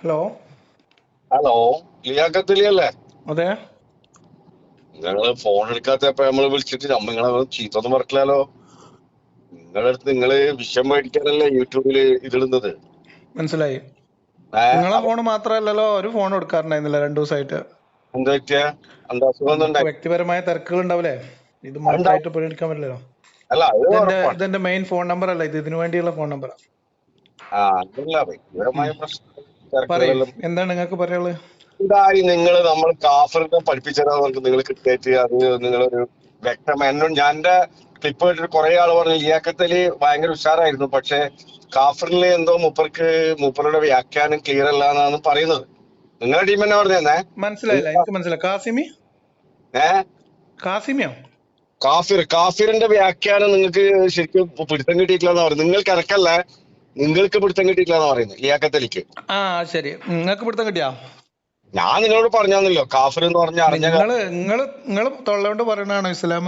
Hello? Hello ലിയാക്കത്തിലി അല്ലേ അതെ. നിങ്ങൾ ഫോൺ എടുക്കാത്തപ്പോ നമ്മൾ വിളിച്ചിട്ട് നമ്മ നിങ്ങളെ ചീത്തൊന്നും പറക്കില്ലല്ലോ നിങ്ങളുടെ അടുത്ത് നിങ്ങൾ വിഷം മേടിക്കാനല്ലേ യൂട്യൂബിൽ ഇതിടുന്നത്? മനസ്സിലായി? നിങ്ങളെ ഫോൺ മാത്രമല്ലല്ലോ ഒരു ഫോൺ എടുക്കാറുണ്ടായിരുന്നില്ല രണ്ടു ദിവസമായിട്ട്. എന്താ പറ്റിയ? എന്താ അസുഖം വ്യക്തിപരമായ തിരക്കുകൾ ഉണ്ടാവില്ലേ? ഇത് മാത്രമായിട്ട് ഇപ്പോഴും എടുക്കാൻ പറ്റില്ലല്ലോ. അല്ല ഇതെന്റെ മെയിൻ ഫോൺ നമ്പർ അല്ല ഇത് ഇതിനു വേണ്ടിയുള്ള ഫോൺ നമ്പറാണ് ആ അതല്ല വ്യക്തിപരമായ പ്രശ്നം. എന്താണ് നിങ്ങൾക്ക് പറയാനുള്ളത്? ഇതായി നിങ്ങൾ നമ്മൾ കാഫറിനെ പഠിപ്പിച്ചതാ നമുക്ക് നിങ്ങൾ ക്രിക്കറ്റ് അത് നിങ്ങളൊരു വ്യക്തം എന്നോട് ഞാൻ എന്റെ ക്ലിപ്പ് കേട്ടിട്ട് കുറെ ആൾ പറഞ്ഞു ലിയാക്കത്തൽ ഭയങ്കര ഉഷാറായിരുന്നു. പക്ഷെ കാഫറിലെ എന്തോ മൂപ്പർക്ക് മൂപ്പറുടെ വ്യാഖ്യാനം ക്ലിയർ അല്ല എന്നാണ് പറയുന്നത്. നിങ്ങളുടെ ടീം എന്നാ പറഞ്ഞേ മനസ്സിലായില്ല. എനിക്ക് മനസ്സിലായി. കാസിമി? ഏ? കാസിമിയോ? കാഫിർ കാഫിറിന്റെ വ്യാഖ്യാനം നിങ്ങൾക്ക് ശരിക്കും പിടുത്തം കിട്ടിയിട്ടില്ല എന്ന് പറയുന്നത്. നിങ്ങൾ ഇറക്കല്ല നിങ്ങൾക്ക് പിടുത്തം കിട്ടിയിട്ടില്ല എന്ന് പറയുന്നത് ലിയാക്കത്തലിക്ക് ആ ശരി. നിങ്ങൾക്ക് പിടുത്തം കിട്ടിയാ? ഞാൻ നിങ്ങളോട് പറഞ്ഞാന്നല്ലോ. കാഫർ എന്ന് പറഞ്ഞ അറിഞ്ഞ നിങ്ങൾ നിങ്ങൾ നിങ്ങൾ തൊള്ളോണ്ട് പറയണതാണോ ഇസ്ലാം?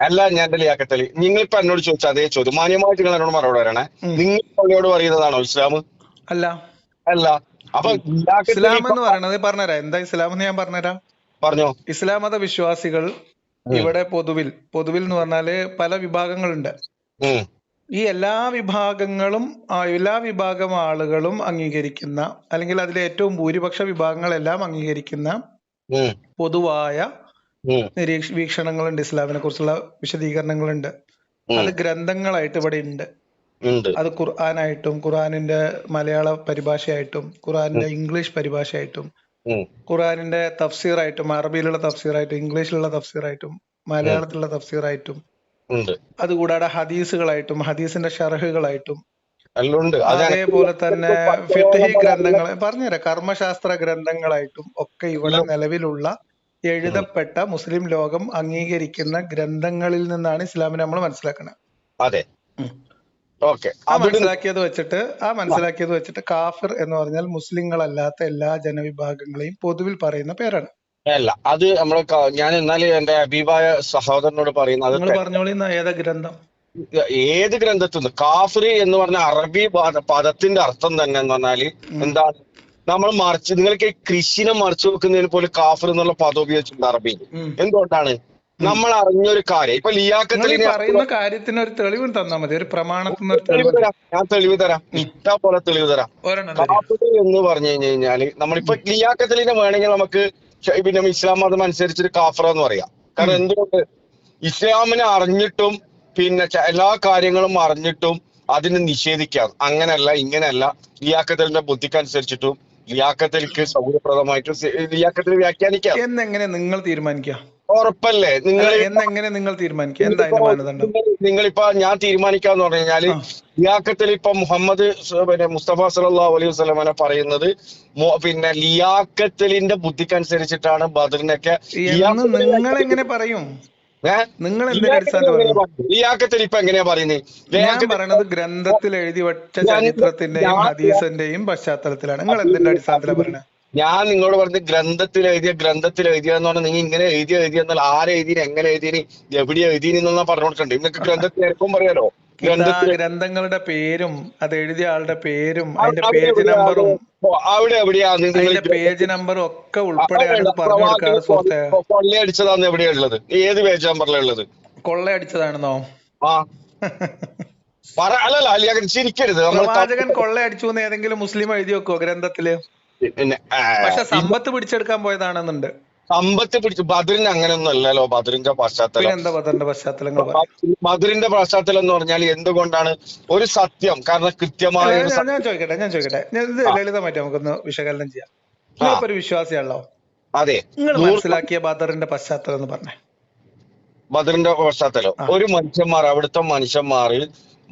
അല്ല ഞാൻ എന്റെ ലിയാക്കത്തലി നിങ്ങളിപ്പോ എന്നോട് ചോദിച്ച അതേ ചോദ്യം മാന്യമായിട്ട് നിങ്ങൾ എന്നോട് മറുപടി പറയണേ. നിങ്ങൾ പള്ളിയോട് പറയുന്നതാണോ ഇസ്ലാം? അല്ല. അല്ല. അപ്പൊ ഇസ്ലാം എന്ന് പറയണത് പറഞ്ഞുതരാം. എന്താ ഇസ്ലാം എന്ന് ഞാൻ പറഞ്ഞുതരാം? പറഞ്ഞോ. ഇസ്ലാം മത വിശ്വാസികൾ ഇവിടെ പൊതുവിൽ പൊതുവിൽ എന്ന് പറഞ്ഞാൽ പല വിഭാഗങ്ങളുണ്ട്. ഈ എല്ലാ വിഭാഗങ്ങളും എല്ലാ വിഭാഗം ആളുകളും അംഗീകരിക്കുന്ന അല്ലെങ്കിൽ അതിലെ ഏറ്റവും ഭൂരിപക്ഷ വിഭാഗങ്ങളെല്ലാം അംഗീകരിക്കുന്ന പൊതുവായ നിരീക്ഷ വീക്ഷണങ്ങളുണ്ട് ഇസ്ലാമിനെ കുറിച്ചുള്ള വിശദീകരണങ്ങളുണ്ട്. അത് ഗ്രന്ഥങ്ങളായിട്ട് ഇവിടെ ഉണ്ട്. അത് ഖുർആനായിട്ടും ഖുർആനിന്റെ മലയാള പരിഭാഷയായിട്ടും ഖുർആനിന്റെ ഇംഗ്ലീഷ് പരിഭാഷയായിട്ടും ഖുർആനിന്റെ തഫ്സീറായിട്ടും അറബിയിലുള്ള തഫ്സീറായിട്ടും ഇംഗ്ലീഷിലുള്ള തഫ്സീറായിട്ടും മലയാളത്തിലുള്ള തഫ്സീറായിട്ടും ഉണ്ട്. അതുകൂടാതെ ഹദീസുകളായിട്ടും ഹദീസിന്റെ ഷർഹുകളായിട്ടും. അതേപോലെ തന്നെ ഫിത്തഹി ഗ്രന്ഥങ്ങൾ പറഞ്ഞുതരാം. കർമ്മശാസ്ത്ര ഗ്രന്ഥങ്ങളായിട്ടും ഒക്കെ ഇവിടെ നിലവിലുള്ള എഴുതപ്പെട്ട മുസ്ലിം ലോകം അംഗീകരിക്കുന്ന ഗ്രന്ഥങ്ങളിൽ നിന്നാണ് ഇസ്ലാമിനെ നമ്മൾ മനസ്സിലാക്കുന്നത് അതെ. ഓക്കെ. ആ മനസ്സിലാക്കിയത് വെച്ചിട്ട് ആ. മനസ്സിലാക്കിയത് വെച്ചിട്ട് കാഫിർ എന്ന് പറഞ്ഞാൽ മുസ്ലിങ്ങളല്ലാത്ത എല്ലാ ജനവിഭാഗങ്ങളെയും പൊതുവിൽ പറയുന്ന പേരാണ്. അല്ല അത് നമ്മൾ ഞാൻ എന്നാൽ എന്റെ അഭിപായ സഹോദരനോട് പറയുന്നത് പറഞ്ഞോളി ഏതാ ഗ്രന്ഥം? ഏത് ഗ്രന്ഥത്തിൽ കാഫിറി എന്ന് പറഞ്ഞ അറബി പദത്തിന്റെ അർത്ഥം തന്നെ എന്ന് പറഞ്ഞാൽ എന്താണ്? നമ്മൾ മറിച്ച് നിങ്ങൾക്ക് കൃഷിനെ മറിച്ചു വെക്കുന്നതിന് പോലെ കാഫിർ എന്നുള്ള പദം ഉപയോഗിച്ചിട്ടുണ്ട് അറബിയിൽ. എന്തുകൊണ്ടാണ്? നമ്മൾ അറിഞ്ഞൊരു കാര്യം ഇപ്പൊ ലിയാക്കത്തിൽ പറയുന്ന കാര്യത്തിന് ഒരു തെളിവ് തന്നാ മതി ഒരു പ്രമാണത്തിന് തെളിവ് തരാം ഞാൻ തെളിവ് തരാം. ഇട്ട പോലെ തെളിവ് തരാം. കാഫിർ എന്ന് പറഞ്ഞു കഴിഞ്ഞു കഴിഞ്ഞാൽ നമ്മളിപ്പോ ലിയാക്കത്തലിനെ വേണമെങ്കിൽ നമുക്ക് പിന്നെ ഇസ്ലാം മതം അനുസരിച്ചൊരു കാഫറ എന്ന് പറയാം. കാരണം എന്തുകൊണ്ട്? ഇസ്ലാമിനെ അറിഞ്ഞിട്ടും പിന്നെ എല്ലാ കാര്യങ്ങളും അറിഞ്ഞിട്ടും അതിനെ നിഷേധിക്കാം. അങ്ങനല്ല ഇങ്ങനെയല്ല ലിയാക്കത്തലിന്റെ ബുദ്ധിക്കനുസരിച്ചിട്ടും ലിയാക്കത്തലിക്ക് സൗകര്യപ്രദമായിട്ടും ലിയാക്കത്തിൽ വ്യാഖ്യാനിക്കാം. എന്നെങ്ങനെ നിങ്ങൾ തീരുമാനിക്കുക ഉറപ്പല്ലേ? നിങ്ങൾ എന്നെങ്ങനെ നിങ്ങൾ തീരുമാനിക്കുക? എന്താ മാനദണ്ഡം? നിങ്ങളിപ്പോ ഞാൻ തീരുമാനിക്കാന്ന് പറഞ്ഞു കഴിഞ്ഞാൽ. ലിയാക്കത്തിൽ ഇപ്പൊ മുഹമ്മദ് പിന്നെ മുസ്തഫ സല്ലല്ലാഹു അലൈഹി വസല്ലമനെ പറയുന്നത് പിന്നെ ലിയാക്കത്തലിന്റെ ബുദ്ധിക്കനുസരിച്ചിട്ടാണ് ബദറിനൊക്കെ നിങ്ങൾ എങ്ങനെ പറയും? നിങ്ങൾ പറയുന്നത്? ലിയാക്കത്തിൽ ഇപ്പൊ എങ്ങനെയാ പറയുന്നത് ഞാൻ പറയണത് ഗ്രന്ഥത്തിൽ എഴുതി വെച്ച ചരിത്രത്തിന്റെയും ഹദീസിന്റെയും പശ്ചാത്തലത്തിലാണ്. നിങ്ങൾ എന്തിന്റെ അടിസ്ഥാനത്തിലാണ് പറയണത് ഞാൻ നിങ്ങളോട് പറഞ്ഞ ഗ്രന്ഥത്തിൽ എഴുതിയ ഗ്രന്ഥത്തിൽ എഴുതിയ എന്ന് പറഞ്ഞാൽ നിങ്ങൾ ഇങ്ങനെ എഴുതിയ എഴുതിയ എന്നാൽ ആരെ എഴുതിയ എങ്ങനെ എഴുതിയ എവിടെ എഴുതിയെന്ന് എന്നാ പറഞ്ഞു കൊടുക്കണ്ടേ നിങ്ങൾക്ക് ഗ്രന്ഥത്തിൽ ആർക്കും പറയാലോ? ഗ്രന്ഥങ്ങളുടെ പേരും അത് എഴുതിയ ആളുടെ പേരും അതിന്റെ പേജ് നമ്പറും അവിടെ എവിടെയാ? നിങ്ങൾ അതിന്റെ പേജ് നമ്പറും ഒക്കെ ഉൾപ്പെടെയാണ് കൊള്ളയടിച്ചതാണ് പറഞ്ഞു കൊടുക്കാറ് സുഹൃത്തെ. കൊള്ളയടിച്ചതാന്ന് എവിടെയാ ഏത് പേജ് നമ്പറിലുള്ളത് കൊള്ളയടിച്ചതാണെന്നോ ആ. പറ അല്ലല്ല അല്ല ചിരിക്കരുത്. പ്രവാചകൻ കൊള്ളയടിച്ചു എന്ന് ഏതെങ്കിലും മുസ്ലിം എഴുതി വെക്കോ ഗ്രന്ഥത്തിൽ? പിന്നെ പക്ഷെ സമ്പത്ത് പിടിച്ചെടുക്കാൻ പോയതാണെന്നുണ്ട്. സമ്പത്ത് പിടിച്ചു ബദറിന് അങ്ങനെയൊന്നും അല്ലല്ലോ ബദറിന്റെ പശ്ചാത്തലം. ബദറിന്റെ പശ്ചാത്തലം എന്ന് പറഞ്ഞാൽ എന്തുകൊണ്ടാണ് ഒരു സത്യം കാരണം കൃത്യമായ ഞാൻ ചോദിക്കട്ടെ ഞാൻ ചോദിക്കട്ടെ. ഇത് ലളിതമായിട്ട് നമുക്കൊന്ന് വിശകലനം ചെയ്യാം. നിങ്ങളിപ്പോ ഒരു വിശ്വാസിയാണല്ലോ. അതെ. നിങ്ങൾ മനസ്സിലാക്കിയ ബദറിന്റെ പശ്ചാത്തലം എന്ന് പറഞ്ഞേ. ബദറിന്റെ പശ്ചാത്തലം. ഒരു മനുഷ്യന്മാർ അവിടുത്തെ മനുഷ്യന്മാർ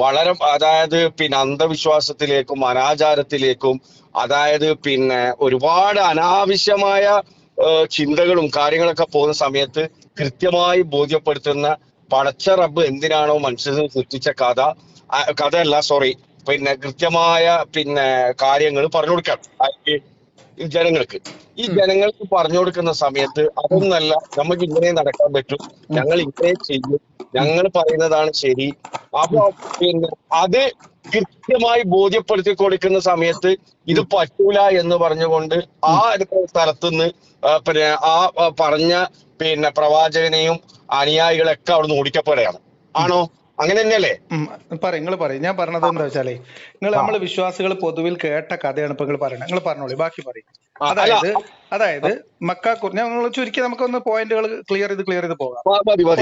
വളരെ അതായത് പിന്നെ അന്ധവിശ്വാസത്തിലേക്കും അനാചാരത്തിലേക്കും അതായത് പിന്നെ ഒരുപാട് അനാവശ്യമായ ചിന്തകളും കാര്യങ്ങളൊക്കെ പോകുന്ന സമയത്ത് കൃത്യമായി ബോധ്യപ്പെടുത്തുന്ന പടച്ച റബ്ബ് എന്തിനാണോ മനുഷ്യന് സൃഷ്ടിച്ച കഥ കഥയല്ല സോറി പിന്നെ കൃത്യമായ പിന്നെ കാര്യങ്ങൾ പറഞ്ഞു കൊടുക്കാം ജനങ്ങൾക്ക്. ഈ ജനങ്ങൾക്ക് പറഞ്ഞു കൊടുക്കുന്ന സമയത്ത് അതൊന്നല്ല നമുക്ക് ഇങ്ങനെ നടക്കാൻ പറ്റും. ഞങ്ങൾ ഇങ്ങനെ ചെയ്യും. ഞങ്ങൾ പറയുന്നതാണ് ശരി. അപ്പൊ പിന്നെ അത് കൃത്യമായി ബോധ്യപ്പെടുത്തി കൊടുക്കുന്ന സമയത്ത് ഇത് പറ്റൂല എന്ന് പറഞ്ഞുകൊണ്ട് ആ സ്ഥലത്തുനിന്ന് പിന്നെ ആ ആ പറഞ്ഞ പിന്നെ പ്രവാചകനെയും അനുയായികളൊക്കെ അവിടുന്ന് ഓടിക്കപ്പെടുകയാണ്. ആണോ? അങ്ങനെ തന്നെയല്ലേ പറ നിങ്ങൾ പറയും. ഞാൻ പറഞ്ഞത് എന്താ വെച്ചാലേ നിങ്ങൾ നമ്മൾ വിശ്വാസികൾ പൊതുവിൽ കേട്ട കഥയാണ് ഇപ്പൊ നിങ്ങൾ പറയുന്നത് നിങ്ങൾ പറഞ്ഞോളൂ ബാക്കി പറയും. അതായത് അതായത് മക്ക ഞങ്ങൾ ചുരുക്കി നമുക്കൊന്ന് പോയിന്റുകൾ ക്ലിയർ ചെയ്ത് ക്ലിയർ ചെയ്ത് പോകാം.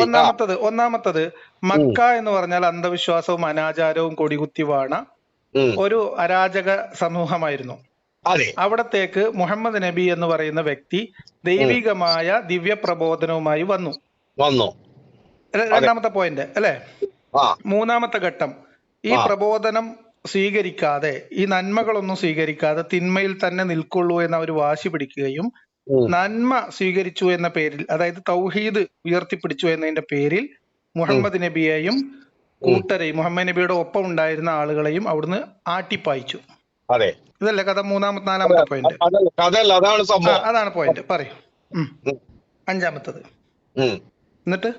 ഒന്നാമത്തത് ഒന്നാമത്തത് മക്ക എന്ന് പറഞ്ഞാൽ അന്ധവിശ്വാസവും അനാചാരവും കൊടികുത്തി വാണ ഒരു അരാജക സമൂഹമായിരുന്നു. അവിടത്തേക്ക് മുഹമ്മദ് നബി എന്ന് പറയുന്ന വ്യക്തി ദൈവികമായ ദിവ്യ പ്രബോധനവുമായി വന്നു. വന്നു. രണ്ടാമത്തെ പോയിന്റ് അല്ലെ? മൂന്നാമത്തെ ഘട്ടം. ഈ പ്രബോധനം സ്വീകരിക്കാതെ ഈ നന്മകളൊന്നും സ്വീകരിക്കാതെ തിന്മയിൽ തന്നെ നിൽക്കുള്ളൂ എന്ന് അവർ വാശി പിടിക്കുകയും നന്മ സ്വീകരിച്ചു എന്ന പേരിൽ അതായത് തൗഹീദ് ഉയർത്തിപ്പിടിച്ചു എന്നതിന്റെ പേരിൽ മുഹമ്മദ് നബിയെയും കൂട്ടരെയും മുഹമ്മദ് നബിയുടെ ഒപ്പം ഉണ്ടായിരുന്ന ആളുകളെയും അവിടുന്ന് ആട്ടിപ്പായിച്ചു. അതെ. ഇതല്ലേ കഥ മൂന്നാമത്തെ നാലാമത്തെ പോയിന്റ് അതാണ് സംഭവം. അതാണ് പോയിന്റ് പറയൂ. അഞ്ചാമത്തത്. എന്നിട്ട്?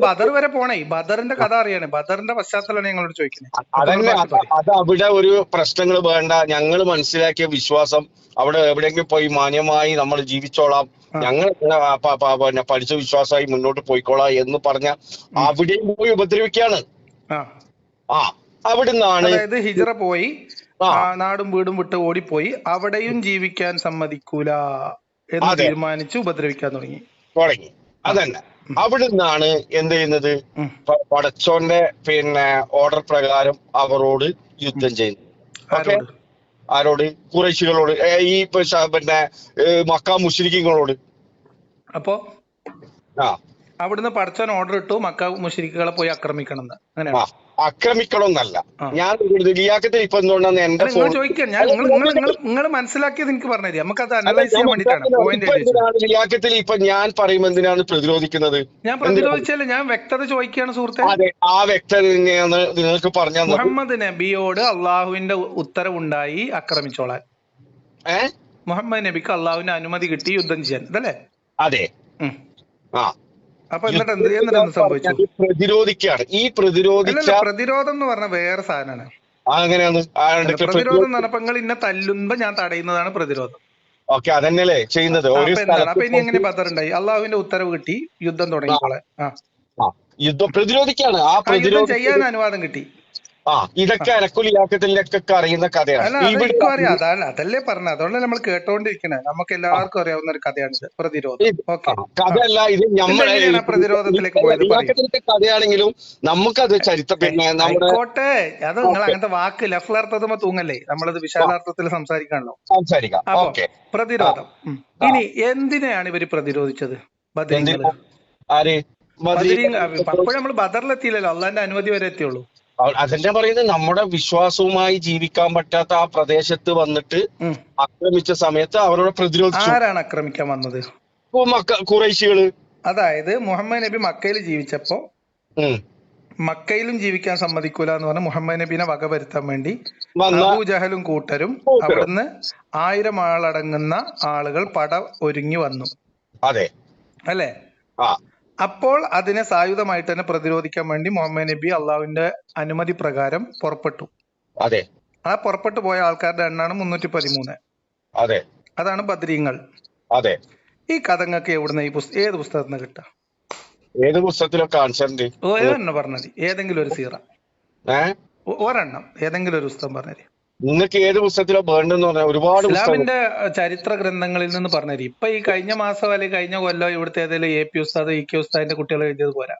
ബദർ വരെ പോണേ. ബദറിന്റെ കഥ അറിയാണ് ബദറിന്റെ പശ്ചാത്തലമാണ് ഞങ്ങളോട് ചോദിക്കുന്നത് അതന്നെ അത് അവിടെ ഒരു പ്രശ്നങ്ങൾ വേണ്ട. ഞങ്ങൾ മനസ്സിലാക്കിയ വിശ്വാസം അവിടെ എവിടെയെങ്കിലും പോയി മാന്യമായി നമ്മൾ ജീവിച്ചോളാം. ഞങ്ങൾ പിന്നെ പഠിച്ച വിശ്വാസമായി മുന്നോട്ട് പോയിക്കോളാം എന്ന് പറഞ്ഞ അവിടെയും പോയി ഉപദ്രവിക്കാണ് ആ. അവിടുന്നാണ് അതായത് ഹിജറ പോയി നാടും വീടും വിട്ട് ഓടിപ്പോയി. അവിടെയും ജീവിക്കാൻ സമ്മതിക്കൂല എന്ന് തീരുമാനിച്ച് ഉപദ്രവിക്കാൻ തുടങ്ങി. തുടങ്ങി. അതന്നെ. അവിടുന്നാണ് എന്ത് ചെയ്യുന്നത്? പടച്ചോന്റെ പിന്നെ ഓർഡർ പ്രകാരം അവരോട് യുദ്ധം ചെയ്യുന്നത്. ഓക്കെ? ആരോട്? കുറേശികളോട് ഈ പിന്നെ മക്ക മുസ്ലിങ്ങളോട് അപ്പോ? ആ. അവിടുന്ന് പഠിച്ചാൻ ഓർഡർ ഇട്ടു മക്ക മുഷരിക്കുകളെ പോയി ആക്രമിക്കണം എന്ന് അങ്ങനെയാണ് ആക്രമിക്കണമെന്നല്ല. ഞാൻ ലിയാക്കത്തിൽ ഇപ്പൊ എന്തുകൊണ്ടാണ് എന്റെ ഞാൻ നിങ്ങൾ മനസ്സിലാക്കിയത് എനിക്ക് പറഞ്ഞു തരാം നമുക്കത് അനലൈസ് ചെയ്യാൻ വേണ്ടിട്ടാണ് പോയിന്റ് ഇപ്പൊ എന്തിനാണ് ലിയാക്കത്തിൽ ഇപ്പൊ ഞാൻ പറയുമ്പോ എന്തിനാണ് പ്രതിരോധിക്കുന്നത്? ഞാൻ പ്രതിരോധിച്ചല്ലേ ഞാൻ വ്യക്തത ചോദിക്കുകയാണ് സുഹൃത്തെ. അതെ ആ വ്യക്തത തന്നെയാണ് നിങ്ങൾക്ക് പറഞ്ഞു മുഹമ്മദ് നബിയോട് അള്ളാഹുവിന്റെ ഉത്തരവുണ്ടായി ആക്രമിച്ചോളാൻ. ഏഹ് മുഹമ്മദ് നബിക്ക് അള്ളാഹുവിന്റെ അനുമതി കിട്ടി യുദ്ധം ചെയ്യാൻ. ഇതല്ലേ? അതെ. ആ. അപ്പൊ എന്നിട്ട് എന്ത് എന്നിട്ട് സംഭവിച്ചു? പ്രതിരോധിക്കുകയാണ്. ഈ പ്രതിരോധിച്ച പ്രതിരോധം എന്ന് പറഞ്ഞ വേറെ സാധനമാണ്. അങ്ങനെയാണ്. പ്രതിരോധം എന്ന് പറഞ്ഞപ്പോ നിങ്ങൾ ഇന്നെ തല്ലുമ്പോ ഞാൻ തടയുന്നതാണ് പ്രതിരോധം. ഓക്കെ അതന്നെയല്ലേ ചെയ്യുന്നത്? ഒരു അപ്പൊ ഇനി എങ്ങനെ ബദറുണ്ടായി അള്ളാഹുവിന്റെ ഉത്തരവ് കിട്ടി യുദ്ധം തുടങ്ങി ആ. ആ, യുദ്ധം പ്രതിരോധിക്കാണ് ആ പ്രതിരോധ ചെയ്യാൻ അനുവാദം കിട്ടി. ആ ഇതൊക്കെ അനക്കുലിയാക്കത്തിലൊക്കെ അറിയുന്ന കഥയാണ്. അതാണ് അതല്ലേ പറഞ്ഞത്. അതുകൊണ്ടല്ലേ നമ്മൾ കേട്ടോണ്ടിരിക്കണേ. നമുക്ക് എല്ലാവർക്കും അറിയാവുന്ന ഒരു കഥയാണ്. പ്രതിരോധം. ഇത് ഓക്കെ. കഥയല്ല ഇത് നമ്മളെ പ്രതിരോധത്തിലേക്ക് പോയത്? കഥയാണെങ്കിലും നമുക്കത് ചരിത്ര പിന്നെ ആയിക്കോട്ടെ. അത് നിങ്ങൾ അങ്ങനത്തെ വാക്ക് ലഫ്ലാർത്ഥത്തുമ്പോ തൂങ്ങല്ലേ? നമ്മളത് വിശാലാർത്ഥത്തിൽ സംസാരിക്കാണല്ലോ. സംസാരിക്കാം. പ്രതിരോധം. ഇനി എന്തിനെയാണ് ഇവർ പ്രതിരോധിച്ചത്? ബദരീങ്ങൾ. എന്തിനാ? ആര്? ബദരീ മദീന- അപ്പോഴും നമ്മൾ ബദറിലെത്തിയില്ലല്ലോ. അള്ളാന്റെ അനുമതി വരെ എത്തിയുള്ളൂ. അതന്നെ പറയുന്നത് നമ്മുടെ വിശ്വാസവുമായി ജീവിക്കാൻ പറ്റാത്ത ആ പ്രദേശത്ത് വന്നിട്ട് ആക്രമിച്ച സമയത്ത് അവരോട് പ്രതിരോധിച്ചു. ആരാണ് ആക്രമിക്കാൻ വന്നത്? കുറേശികൾ അതായത് മുഹമ്മദ് നബി മക്കയിൽ ജീവിച്ചപ്പോ മക്കയിലും ജീവിക്കാൻ സമ്മതിക്കൂല എന്ന് പറഞ്ഞ മുഹമ്മദ് നബീനെ വകവരുത്താൻ വേണ്ടി ജഹലും അബൂജഹലും കൂട്ടരും. അവിടുന്ന് ആയിരം ആളടങ്ങുന്ന ആളുകൾ പട ഒരുങ്ങി വന്നു. അതെ. അല്ലേ? അപ്പോൾ അതിനെ സായുധമായിട്ട് തന്നെ പ്രതിരോധിക്കാൻ വേണ്ടി മുഹമ്മദ് നബി അള്ളാഹുവിന്റെ അനുമതി പ്രകാരം പുറപ്പെട്ടു. അതെ. ആ പുറപ്പെട്ടു പോയ ആൾക്കാരുടെ എണ്ണാണ് മുന്നൂറ്റി പതിമൂന്ന് അതെ. അതാണ് ബദ്രീങ്ങൾ അതെ. ഈ കഥങ്ങൾക്ക് എവിടുന്ന ഈ പുസ്തകം ഏത് പുസ്തകത്തിന് നിന്ന് കിട്ടാം? ഏത് പുസ്തകത്തിലൊക്കെ കാണിച്ചിട്ടുണ്ട് ഒരെണ്ണം പറഞ്ഞത് ഏതെങ്കിലും ഒരു സീറ. ഒരെണ്ണം. ഏതെങ്കിലും ഒരു പുസ്തകം പറഞ്ഞത് നിങ്ങൾക്ക് ഏത് പുസ്തകത്തിലോ വേണ്ടെന്ന് പറഞ്ഞാൽ ഒരുപാട് ഇസ്ലാമിന്റെ ചരിത്ര ഗ്രന്ഥങ്ങളിൽ നിന്ന് പറഞ്ഞത് ഇപ്പൊ ഈ കഴിഞ്ഞ മാസം അല്ലെങ്കിൽ കഴിഞ്ഞ കൊല്ലം ഇവിടുത്തെ ഏതെങ്കിലും എ പി ഉസ്താദ് ഇ കെ ഉസ്താദിന്റെ കുട്ടികൾ എഴുതിയത് പോരാ.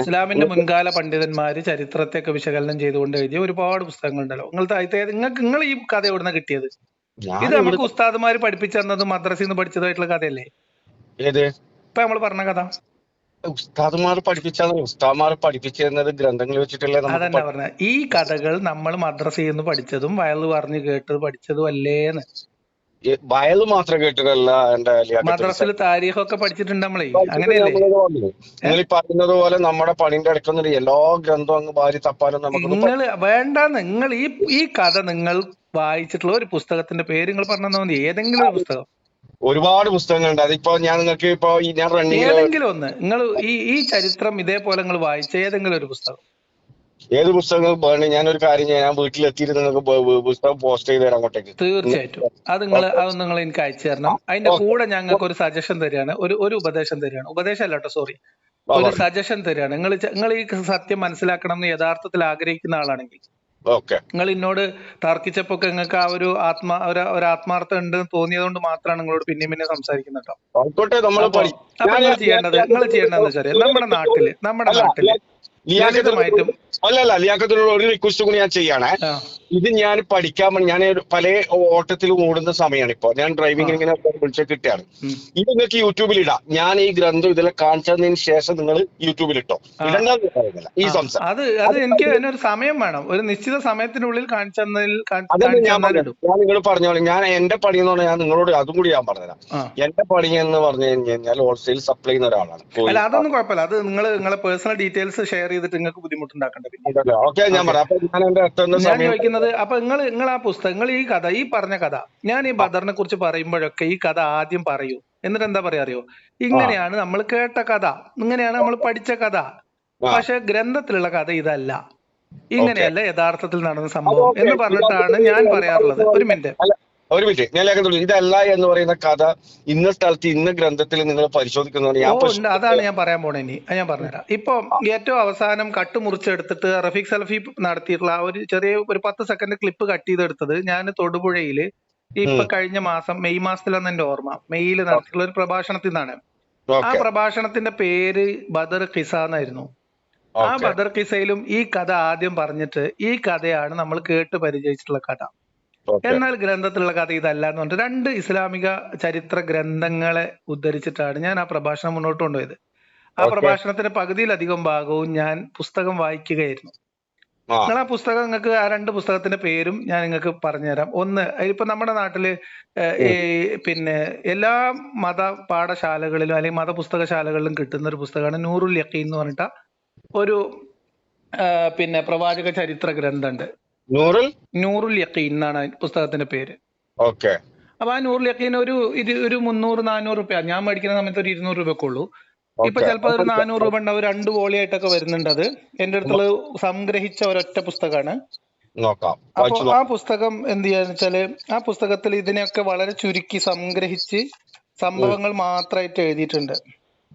ഇസ്ലാമിന്റെ മുൻകാല പണ്ഡിതന്മാര് ചരിത്രത്തെയൊക്കെ വിശകലനം ചെയ്തുകൊണ്ട് എഴുതിയ ഒരുപാട് പുസ്തകങ്ങളുണ്ടല്ലോ. നിങ്ങളുടെ നിങ്ങൾക്ക് നിങ്ങൾ ഈ കഥ എവിടുന്ന കിട്ടിയത്? ഇത് നമുക്ക് ഉസ്താദുമാര് പഠിപ്പിച്ചു തന്നത് മദ്രസയിൽ നിന്ന് പഠിച്ചതായിട്ടുള്ള കഥയല്ലേ ഇപ്പൊ നമ്മൾ പറഞ്ഞ കഥ. ഉസ്താദുമാർ പഠിപ്പിച്ചാൽ ഉസ്താദ്മാർ പഠിപ്പിച്ചിരുന്നത് ഗ്രന്ഥങ്ങളിൽ ഗ്രന്ഥങ്ങൾ വെച്ചിട്ടല്ലേ അതന്നെ പറഞ്ഞ. ഈ കഥകൾ നമ്മൾ മദ്രസയിൽ നിന്ന് പഠിച്ചതും വയൽ പറഞ്ഞു കേട്ടത് പഠിച്ചതും അല്ലേന്ന് ഈ വയൽ മാത്രം കേട്ടിട്ടല്ല എന്റെ മദ്രസയിൽ താരീഖൊക്കെ പഠിച്ചിട്ടുണ്ട് നമ്മളെ. അങ്ങനെയല്ലേ? നിങ്ങൾ പറയുന്നത് പോലെ നമ്മുടെ പണിന്റെ അടുക്കുന്ന എല്ലാ ഗ്രന്ഥവും അങ്ങ് ഭാര്യ തപ്പാനും നമുക്ക് നിങ്ങൾ വേണ്ട നിങ്ങൾ ഈ ഈ കഥ നിങ്ങൾ വായിച്ചിട്ടുള്ള ഒരു പുസ്തകത്തിന്റെ പേര് നിങ്ങൾ പറഞ്ഞാൽ മതി. ഏതെങ്കിലും ഒരു പുസ്തകം. ഒരുപാട് പുസ്തകങ്ങളുണ്ട്. അതിപ്പോ ഞാൻ നിങ്ങൾക്ക് ഇപ്പോ ഞാൻ റണ്ണിങ് ഏതെങ്കിലും ഒന്ന്. നിങ്ങൾ ഈ ഈ ചരിത്രം ഇതേപോലെ നിങ്ങൾ വായിച്ച ഏതെങ്കിലും ഒരു പുസ്തകം? ഏത് പുസ്തകങ്ങൾ വേണം ഞാൻ ഒരു കാര്യം ഞാൻ വീട്ടിലെത്തിയിട്ട് നിങ്ങൾക്ക് പുസ്തകം പോസ്റ്റ് ചെയ്ത് തരാം അങ്ങോട്ടേക്ക്. തീർച്ചയായിട്ടും. അത് നിങ്ങൾ അത് നിങ്ങൾ എനിക്ക് അയച്ചു തരണം. അതിന്റെ കൂടെ ഞങ്ങൾക്ക് ഒരു സജഷൻ തരികയാണ്. ഒരു ഒരു ഉപദേശം തരികയാണ്. ഉപദേശം അല്ല കേട്ടോ സോറി ഒരു സജഷൻ തരികയാണ്. നിങ്ങൾ നിങ്ങൾ ഈ സത്യം മനസ്സിലാക്കണം എന്ന് യഥാർത്ഥത്തിൽ ആഗ്രഹിക്കുന്ന ആളാണെങ്കിൽ. നിങ്ങൾ എന്നോട് തർക്കിച്ചപ്പോ നിങ്ങൾക്ക് ആ ഒരു ആത്മാ ഒരു ആത്മാർത്ഥത ആത്മാർത്ഥം ഉണ്ട് എന്ന് തോന്നിയതുകൊണ്ട് മാത്രമാണ് നിങ്ങളോട് പിന്നെയും പിന്നെ സംസാരിക്കുന്നത് കേട്ടോ. നിങ്ങൾ ചെയ്യേണ്ടത് നിങ്ങൾ ചെയ്യേണ്ടത് വെച്ചാൽ നമ്മുടെ നാട്ടിൽ നമ്മുടെ നാട്ടിൽ ലിയാക്കത്തുമായിട്ടും അല്ലല്ല ലിയാക്കത്തിനോട് ഒരു റിക്വസ്റ്റ് കൂടി ഞാൻ ചെയ്യണേ. ഇത് ഞാൻ പഠിക്കാൻ ഞാൻ പല ഓട്ടത്തിലും ഓടുന്ന സമയമാണ് ഇപ്പൊ ഞാൻ ഡ്രൈവിംഗ് ഇങ്ങനെ വിളിച്ച കിട്ടുകയാണ് ഇത് നിങ്ങൾക്ക് യൂട്യൂബിൽ ഇടാം. ഞാൻ ഈ ഗ്രന്ഥം ഇതിലെ കാണിച്ചതിന് ശേഷം നിങ്ങൾ യൂട്യൂബിൽ ഇട്ടോ. ഇടണ്ടെന്ന് പറയുന്നില്ല. ഈ സംസാരം. അത് അത് എനിക്ക് അതിനൊരു സമയം വേണം. ഒരു നിശ്ചിത സമയത്തിനുള്ളിൽ കാണിച്ചതിൽ ഞാൻ നിങ്ങൾ പറഞ്ഞോളൂ ഞാൻ എന്റെ പണി എന്ന് പറഞ്ഞാൽ ഞാൻ നിങ്ങളോട് അതും കൂടി ഞാൻ പറഞ്ഞുതരാം. എന്റെ പണി എന്ന് പറഞ്ഞു കഴിഞ്ഞാൽ ഹോൾസെയിൽ സപ്ലൈ ചെയ്യുന്ന ഒരാളാണ്. അല്ല അതൊന്നും കുഴപ്പമില്ല. അത് നിങ്ങൾ നിങ്ങളെ പേഴ്സണൽ ഡീറ്റെയിൽസ് ഷെയർ ചെയ്തിട്ട് നിങ്ങൾക്ക് ബുദ്ധിമുട്ടുണ്ടാക്കേണ്ടത് ഓക്കെ ഞാൻ പറയാം. അപ്പൊ ഞാൻ എന്റെ എത്തുന്ന സമയം ചോദിക്കുന്നത് അപ്പൊ നിങ്ങൾ നിങ്ങൾ ആ പുസ്തകങ്ങൾ ഈ കഥ ഈ പറഞ്ഞ കഥ ഞാൻ ഈ ബദറിനെ കുറിച്ച് പറയുമ്പോഴൊക്കെ ഈ കഥ ആദ്യം പറയൂ. എന്നിട്ട് എന്താ പറയാ അറിയോ? ഇങ്ങനെയാണ് നമ്മൾ കേട്ട കഥ ഇങ്ങനെയാണ് നമ്മൾ പഠിച്ച കഥ. പക്ഷെ ഗ്രന്ഥത്തിലുള്ള കഥ ഇതല്ല. ഇങ്ങനെയല്ല യഥാർത്ഥത്തിൽ നടന്ന സംഭവം എന്ന് പറഞ്ഞിട്ടാണ് ഞാൻ പറയാറുള്ളത്. ഒരു മിനിറ്റ്. ഒരു മിനിറ്റ് ഞാൻ ലേഖനം തുടങ്ങി. ഇതല്ല എന്ന് പറയുന്ന കഥ ഇന്ന സ്ഥലത്ത് ഇന്ന ഗ്രന്ഥത്തിൽ നിങ്ങൾ പരിശോധിക്കുന്നതാണ്. ഞാൻ അതാണ് ഞാൻ പറയാൻ പോണേ ഇനി. ഞാൻ പറഞ്ഞുതരാം. ഇപ്പൊ ഏറ്റവും അവസാനം കട്ട് മുറിച്ചെടുത്തിട്ട് റഫീഖ് സലഫി നടത്തിയിട്ടുള്ള ആ ഒരു ചെറിയ ഒരു പത്ത് സെക്കൻഡ് ക്ലിപ്പ് കട്ട് ചെയ്തെടുത്തത് ഞാൻ തൊടുപുഴയിൽ ഇപ്പൊ കഴിഞ്ഞ മാസം മെയ് മാസത്തിലാണ് എന്റെ ഓർമ്മ. മെയ്യിൽ നടത്തിയിട്ടുള്ള ഒരു പ്രഭാഷണത്തിൽ നിന്നാണ്. ആ പ്രഭാഷണത്തിന്റെ പേര് ബദർ ഖിസ എന്നായിരുന്നു. ആ ബദർ ഖിസയിലും ഈ കഥ ആദ്യം പറഞ്ഞിട്ട് ഈ കഥയാണ് നമ്മൾ കേട്ട് പരിചയിച്ചിട്ടുള്ള കഥ. എന്നാൽ ഗ്രന്ഥത്തിലുള്ള കഥ ഇതല്ല എന്ന് പറഞ്ഞിട്ട് രണ്ട് ഇസ്ലാമിക ചരിത്ര ഗ്രന്ഥങ്ങളെ ഉദ്ധരിച്ചിട്ടാണ് ഞാൻ ആ പ്രഭാഷണം മുന്നോട്ട് കൊണ്ടുപോയത്. ആ പ്രഭാഷണത്തിന്റെ പകുതിയിലധികം ഭാഗവും ഞാൻ പുസ്തകം വായിക്കുകയായിരുന്നു. നിങ്ങൾ ആ പുസ്തകം നിങ്ങൾക്ക് ആ രണ്ട് പുസ്തകത്തിന്റെ പേരും ഞാൻ നിങ്ങൾക്ക് പറഞ്ഞുതരാം. ഒന്ന് ഇപ്പൊ നമ്മുടെ നാട്ടിൽ പിന്നെ എല്ലാ മത പാഠശാലകളിലും അല്ലെങ്കിൽ മത പുസ്തകശാലകളിലും കിട്ടുന്ന ഒരു പുസ്തകമാണ് നൂറുൽ യക്കീൻ എന്ന് പറഞ്ഞിട്ട ഒരു പിന്നെ പ്രവാചക ചരിത്ര ഗ്രന്ഥമുണ്ട്. നൂറിൽ? നൂറുൽ യക്കീൻ എന്നാണ് പുസ്തകത്തിന്റെ പേര്. ഓക്കെ. അപ്പൊ ആ നൂറിൽ യക്കീൻ ഒരു ഇത് ഒരു മുന്നൂറ് നാനൂറ് രൂപയാണ് ഞാൻ മേടിക്കുന്ന സമയത്ത് ഒരു ഇരുന്നൂറ് രൂപ ഉള്ളൂ. ഇപ്പൊ ചിലപ്പോൾ ചിലപ്പോ ഒരു നാനൂറ് രൂപ ഉണ്ടാവും. രണ്ട് വോളിയായിട്ടൊക്കെ വരുന്നുണ്ട് അത്. എന്റെ അടുത്തുള്ള സംഗ്രഹിച്ച ഒരൊറ്റ പുസ്തകമാണ്. അപ്പൊ ആ പുസ്തകം എന്ത് ചെയ്യാന്ന് വെച്ചാൽ ആ പുസ്തകത്തിൽ ഇതിനെയൊക്കെ വളരെ ചുരുക്കി സംഗ്രഹിച്ച് സംഭവങ്ങൾ മാത്രമായിട്ട് എഴുതിയിട്ടുണ്ട്.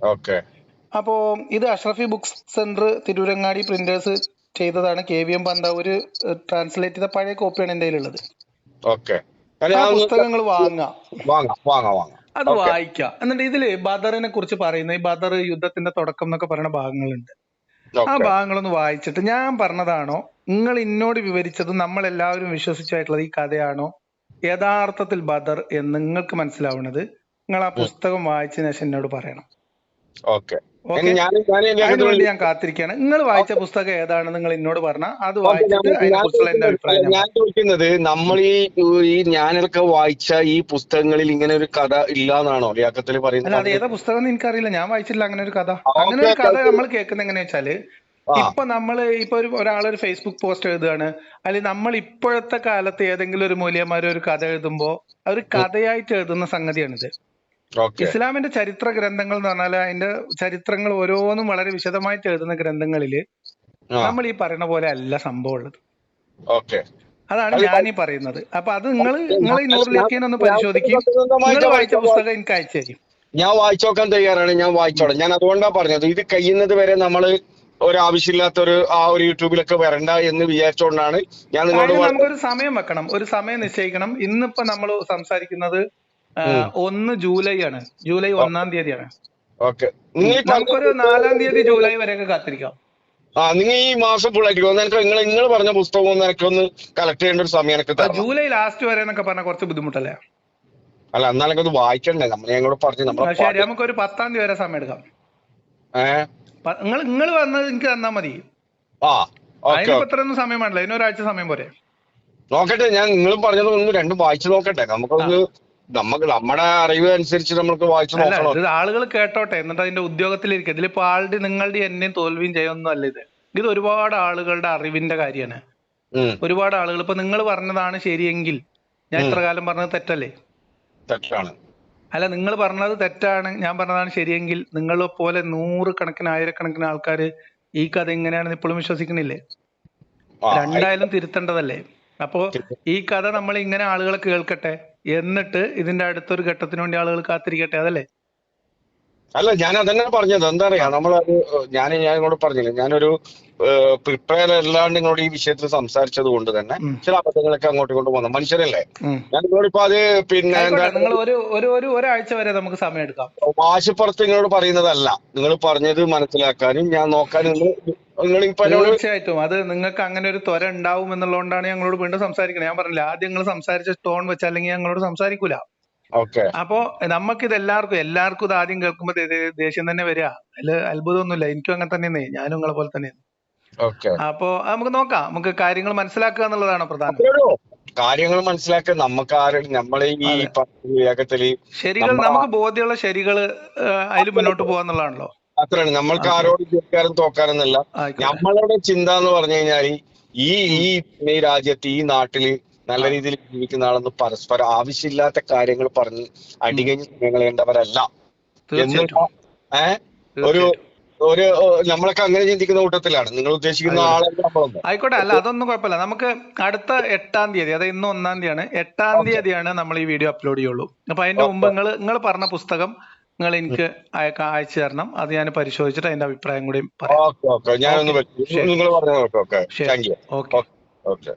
ഓക്കെ. അപ്പോ ഇത് Ashrafi book centre Tirurangadi printers ചെയ്തതാണ് K V M Panthavoor translate ചെയ്ത പഴയ കോപ്പിയാണ് എന്റെ കയ്യിലുള്ളത്. ഓക്കെ. പുസ്തകങ്ങൾ വാങ്ങാം. വാങ്ങാം വാങ്ങാം വാങ്ങാം. അത് വായിക്കാം. എന്നിട്ട് ഇതിൽ ബദറിനെ കുറിച്ച് പറയുന്ന. ഈ ബദർ യുദ്ധത്തിന്റെ തുടക്കം എന്നൊക്കെ പറയുന്ന ഭാഗങ്ങളുണ്ട്. ആ ഭാഗങ്ങളൊന്ന് വായിച്ചിട്ട് ഞാൻ പറഞ്ഞതാണോ? നിങ്ങൾ എന്നോട് വിവരിച്ചത് നമ്മൾ എല്ലാവരും വിശ്വസിച്ചായിട്ടുള്ളത് ഈ കഥയാണോ? യഥാർത്ഥത്തിൽ ബദർ എന്ന് നിങ്ങൾക്ക് മനസ്സിലാവുന്നത്. നിങ്ങൾ ആ പുസ്തകം വായിച്ചതിന് ശേഷം എന്നോട് പറയണം. ഓക്കെ. അതിനുവേണ്ടി ഞാൻ കാത്തിരിക്കുകയാണ്. നിങ്ങൾ വായിച്ച പുസ്തകം ഏതാണ് നിങ്ങൾ എന്നോട് പറഞ്ഞ? അത് വായിച്ചിട്ട് ഞാൻ ചോദിക്കുന്നത് നമ്മൾ ഈ ഈ ഞാനൊക്കെ വായിച്ച ഈ പുസ്തകങ്ങളിൽ ഇങ്ങനെ ഒരു കഥ ഇല്ലാന്നാണോ? ലിയാക്കത്തിൽ അത് പറയുന്നത് ഏതാ പുസ്തകം എനിക്കറിയില്ല. ഞാൻ വായിച്ചില്ല അങ്ങനെ ഒരു കഥ. അങ്ങനെ ഒരു കഥ നമ്മൾ കേൾക്കുന്ന എങ്ങനെയാ വെച്ചാൽ. ഇപ്പൊ നമ്മൾ ഇപ്പൊ ഒരു ഒരാളൊരു ഫേസ്ബുക്ക് പോസ്റ്റ് എഴുതുകയാണ്. അല്ലെങ്കിൽ നമ്മൾ ഇപ്പോഴത്തെ കാലത്ത് ഏതെങ്കിലും ഒരു മൂല്യന്മാർ ഒരു കഥ എഴുതുമ്പോ ഒരു കഥയായിട്ട് എഴുതുന്ന സംഗതിയാണിത്. ഇസ്ലാമിന്റെ ചരിത്ര ഗ്രന്ഥങ്ങൾ എന്ന് പറഞ്ഞാൽ അതിന്റെ ചരിത്രങ്ങൾ ഓരോന്നും വളരെ വിശദമായിട്ട് എഴുതുന്ന ഗ്രന്ഥങ്ങളിൽ നമ്മൾ ഈ പറയുന്ന പോലെ അല്ല സംഭവം ഉള്ളത്. അതാണ് ഞാൻ ഈ പറയുന്നത്. അപ്പൊ അത് നിങ്ങൾ നിങ്ങൾ ഈ നൂറിലേക്കിനെ ഒന്ന് പരിശോധിക്കും. നിങ്ങൾ വായിച്ച പുസ്തകം എനിക്ക് അയച്ചു തരും. ഞാൻ വായിച്ചു നോക്കാൻ തയ്യാറാണ് ഞാൻ വായിച്ചോളാം. ഞാൻ അതുകൊണ്ടാണ് പറഞ്ഞത് ഇത് കഴിയുന്നത് വരെ നമ്മൾ ഒരു ആവശ്യമില്ലാത്ത ഒരു ആ ഒരു യൂട്യൂബിലൊക്കെ വരണ്ട എന്ന് വിചാരിച്ചുകൊണ്ടാണ് ഞാൻ നിങ്ങളോട് നമുക്കൊരു സമയം വെക്കണം. ഒരു സമയം നിശ്ചയിക്കണം. ഇന്നിപ്പോ നമ്മൾ സംസാരിക്കുന്നത് ഒന്ന് ജൂലൈ ആണ്. ജൂലൈ ഒന്നാം തീയതിയാണ്. നമുക്കൊരു നാലാം തീയതി ജൂലൈ വരെ ഒക്കെ കാത്തിരിക്കാം. ആ നിങ്ങൾ ഈ മാസം ഫുൾ ആയിട്ട് നിങ്ങൾ നിങ്ങൾ പറഞ്ഞ പുസ്തകം ഒന്ന് എനിക്കൊന്ന് കളക്ട് ചെയ്യേണ്ട ഒരു സമയം എനിക്ക് ജൂലൈ ലാസ്റ്റ് വരെ എന്നൊക്കെ പറഞ്ഞാൽ കുറച്ച് ബുദ്ധിമുട്ടല്ലേ? അല്ല എന്നാലും അത് വായിക്കണ്ടേ? നമ്മൾ കൂടെ പറഞ്ഞു നമ്മൾ ശരി നമുക്ക് ഒരു പത്താം തീയതി വരെ സമയം എടുക്കാം. ഏഹ് നിങ്ങൾ നിങ്ങൾ വന്നത് എനിക്ക് തന്നാ മതി. ആ ഓക്കെ അതിനിപ്പോ ഇത്രയൊന്നും സമയം വേണ്ടല്ലോ അതിന് ഒരാഴ്ച സമയം പോരെ. നോക്കട്ടെ ഞാൻ നിങ്ങളും പറഞ്ഞത് ഒന്ന് രണ്ടും വായിച്ചു നോക്കട്ടെ. നമുക്കൊന്ന് നമുക്ക് നമ്മുടെ അറിവ് അനുസരിച്ച് നമ്മൾക്ക് വായിച്ചു നോക്കണം. ഇത് ആളുകൾ കേട്ടോട്ടെ. എന്നിട്ട് അതിന്റെ ഉദ്യോഗത്തിലിരിക്കും. ഇതിലിപ്പോ ആളുടെ നിങ്ങളുടെ എന്നെയും തോൽവിയും ചെയ്യൊന്നും അല്ല ഇത്. ഇത് ഒരുപാട് ആളുകളുടെ അറിവിന്റെ കാര്യമാണ്. ഒരുപാട് ആളുകൾ. ഇപ്പൊ നിങ്ങൾ പറഞ്ഞതാണ് ശരിയെങ്കിൽ ഞാൻ ഇത്ര കാലം പറഞ്ഞത് തെറ്റല്ലേ? തെറ്റാണ്. അല്ല നിങ്ങൾ പറഞ്ഞത് തെറ്റാണ് ഞാൻ പറഞ്ഞതാണ് ശരിയെങ്കിൽ നിങ്ങളെ പോലെ നൂറുകണക്കിന് ആയിരക്കണക്കിന് ആൾക്കാർ ഈ കഥ എങ്ങനെയാണെന്ന് ഇപ്പോഴും വിശ്വസിക്കണില്ലേ? ആ, രണ്ടായാലും തിരുത്തേണ്ടതല്ലേ? അപ്പോ ഈ കഥ നമ്മൾ ഇങ്ങനെ ആളുകളെ കേൾക്കട്ടെ. എന്നിട്ട് ഇതിന്റെ അടുത്തൊരു ഘട്ടത്തിന് വേണ്ടി ആളുകൾ കാത്തിരിക്കട്ടെ അതല്ലേ? അല്ല ഞാൻ അതന്നെ പറഞ്ഞത്. എന്താ പറയാ നമ്മളത് ഞാൻ ഞാൻ ഇങ്ങോട്ട് പറഞ്ഞില്ല ഞാനൊരു പ്രിപ്പയർ അല്ലാണ്ട് നിങ്ങളോട് ഈ വിഷയത്തിൽ സംസാരിച്ചത് കൊണ്ട് തന്നെ ചില അബദ്ധങ്ങളൊക്കെ അങ്ങോട്ട് ഇങ്ങോട്ട് പോകുന്നു മനുഷ്യരല്ലേ? ഞാൻ ഞാൻ ഇപ്പൊ അത് പിന്നെ നിങ്ങൾ ഒരു ഒരു ഒരു ഒരാഴ്ച വരെ നമുക്ക് സമയം എടുക്കാം. വാശിപ്പുറത്ത് നിങ്ങളോട് പറയുന്നതല്ല. നിങ്ങൾ പറഞ്ഞത് മനസ്സിലാക്കാനും ഞാൻ നോക്കാനും തീർച്ചയായിട്ടും. അത് നിങ്ങൾക്ക് അങ്ങനെ ഒരു ത്വര ഉണ്ടാവും എന്നുള്ളതുകൊണ്ടാണ് ഞങ്ങളോട് വീണ്ടും സംസാരിക്കുന്നത് ഞാൻ പറഞ്ഞില്ല ആദ്യം നിങ്ങൾ സംസാരിച്ച ടോൺ വെച്ച് അല്ലെങ്കിൽ ഞങ്ങളോട് സംസാരിക്കൂല. ഓക്കെ. അപ്പോ ഇത് എല്ലാവർക്കും എല്ലാവർക്കും ഇത് ആദ്യം കേൾക്കുമ്പോ ദേഷ്യം തന്നെ വരിക. അതിൽ അത്ഭുതമൊന്നുമില്ല. എനിക്കും അങ്ങനെ തന്നെയാണ്. ഞാനും നിങ്ങളെ പോലെ തന്നെയാണ്. അപ്പോ നമുക്ക് നോക്കാം. നമുക്ക് കാര്യങ്ങൾ മനസ്സിലാക്കുക എന്നുള്ളതാണ് പ്രധാനം? കാര്യങ്ങൾ മനസ്സിലാക്കുക. നമുക്ക് ആരും നമ്മളെ ഈ വേഗത്തിൽ ശരികൾ നമുക്ക് ബോധ്യമുള്ള ശരികൾ അതിൽ മുന്നോട്ട് പോകാന്നുള്ളതാണല്ലോ. അത്രയാണ് നമ്മൾക്ക് ആരോടും ജയിക്കാനും തോക്കാനൊന്നല്ല ആയിക്കോട്ടെ. നമ്മളുടെ ചിന്ത എന്ന് പറഞ്ഞു കഴിഞ്ഞാൽ ഈ ഈ രാജ്യത്ത് ഈ നാട്ടിൽ നല്ല രീതിയിൽ ജീവിക്കുന്ന ആളെന്ന് പരസ്പരം ആവശ്യമില്ലാത്ത കാര്യങ്ങൾ പറഞ്ഞ് അടികഴിഞ്ഞ് സമയങ്ങളേണ്ടവരല്ല എന്നുള്ള ഏഹ് ഒരു ഒരു നമ്മളൊക്കെ അങ്ങനെ ചിന്തിക്കുന്ന കൂട്ടത്തിലാണ്. നിങ്ങൾ ഉദ്ദേശിക്കുന്ന ആയിക്കോട്ടെ അല്ല അതൊന്നും കുഴപ്പമില്ല. നമുക്ക് അടുത്ത എട്ടാം തീയതി അതായത് ഇന്ന് ഒന്നാം തീയതിയാണ്. എട്ടാം തീയതിയാണ് നമ്മൾ ഈ വീഡിയോ അപ്ലോഡ് ചെയ്യുള്ളൂ. അപ്പൊ അതിന്റെ മുമ്പ് നിങ്ങൾ നിങ്ങൾ പറഞ്ഞ പുസ്തകം നിങ്ങൾ എനിക്ക് അയച്ചു തരണം. അത് ഞാൻ പരിശോധിച്ചിട്ട് അതിന്റെ അഭിപ്രായം കൂടി പറയാം. ഓക്കെ.